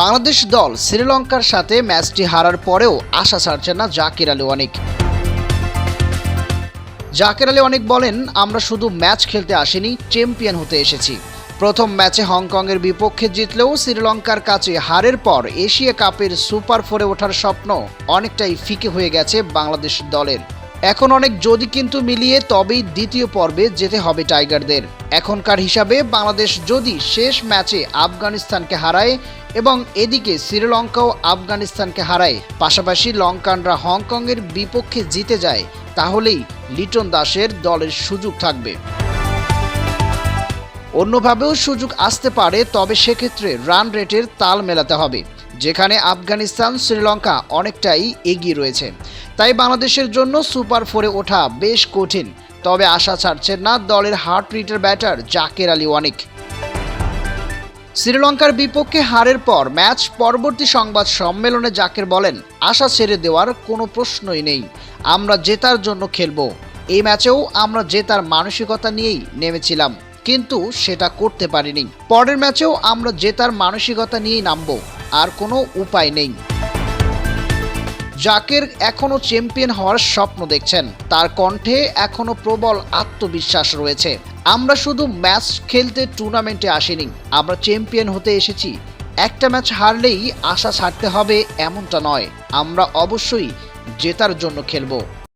বাংলাদেশ দল শ্রীলঙ্কার সাথে ম্যাচটি হারার পরেও আশা ছাড়ছেন না জাকির আলী অনেক। জাকির আলী অনেক বলেন, আমরা শুধু ম্যাচ খেলতে আসিনি, চ্যাম্পিয়ন হতে এসেছি। প্রথম ম্যাচে হংকংয়ের বিপক্ষে জিতলেও শ্রীলঙ্কার কাছে হারের পর এশিয়া কাপের সুপার ফোরে ওঠার স্বপ্ন অনেকটাই ফিকে হয়ে গেছে বাংলাদেশ দলের। এখন অনেক যদি কিন্তু মিলিয়ে তবেই দ্বিতীয় পর্বে যেতে হবে টাইগারদের। এখনকার হিসাবে বাংলাদেশ যদি শেষ ম্যাচে আফগানিস্তানকে হারায় এবং এদিকে শ্রীলঙ্কাও আফগানিস্তানকে হারায়, পাশাপাশি লঙ্কানরা হংকংয়ের বিপক্ষে জিতে যায়, তাহলেই লিটন দাসের দলের সুযোগ থাকবে। অন্যভাবেও সুযোগ আসতে পারে, তবে সেক্ষেত্রে রান রেটের তাল মেলাতে হবে। যেখানে আফগানিস্তান, শ্রীলঙ্কা অনেকটাই এগিয়ে রয়েছে। তাই বাংলাদেশের জন্য সুপার ফোরে ওঠা বেশ কঠিন, তবে আশা ছাড়ছেন না দলের হার্ট রিটের ব্যাটার জাকের আলী অনেক শ্রীলঙ্কার বিপক্ষে হারের পর ম্যাচ পরবর্তী সংবাদ সম্মেলনে জাকের বলেন, আশা ছেড়ে দেওয়ার কোনো প্রশ্নই নেই, আমরা জেতার জন্য খেলব। এই ম্যাচেও আমরা জেতার মানসিকতা নিয়েই নেমেছিলাম, কিন্তু সেটা করতে পারিনি। পরের ম্যাচেও আমরা জেতার মানসিকতা নিয়েই নামবো। আর কোনো উপায় নেই। জাকের এখনও চ্যাম্পিয়ন হওয়ার স্বপ্ন দেখছেন। তার কণ্ঠে এখনও প্রবল আত্মবিশ্বাস রয়েছে। আমরা শুধু ম্যাচ খেলতে টুর্নামেন্টে আসিনি, আমরা চ্যাম্পিয়ন হতে এসেছি। একটা ম্যাচ হারলেই আশা ছাড়তে হবে এমনটা নয়, আমরা অবশ্যই জেতার জন্য খেলব।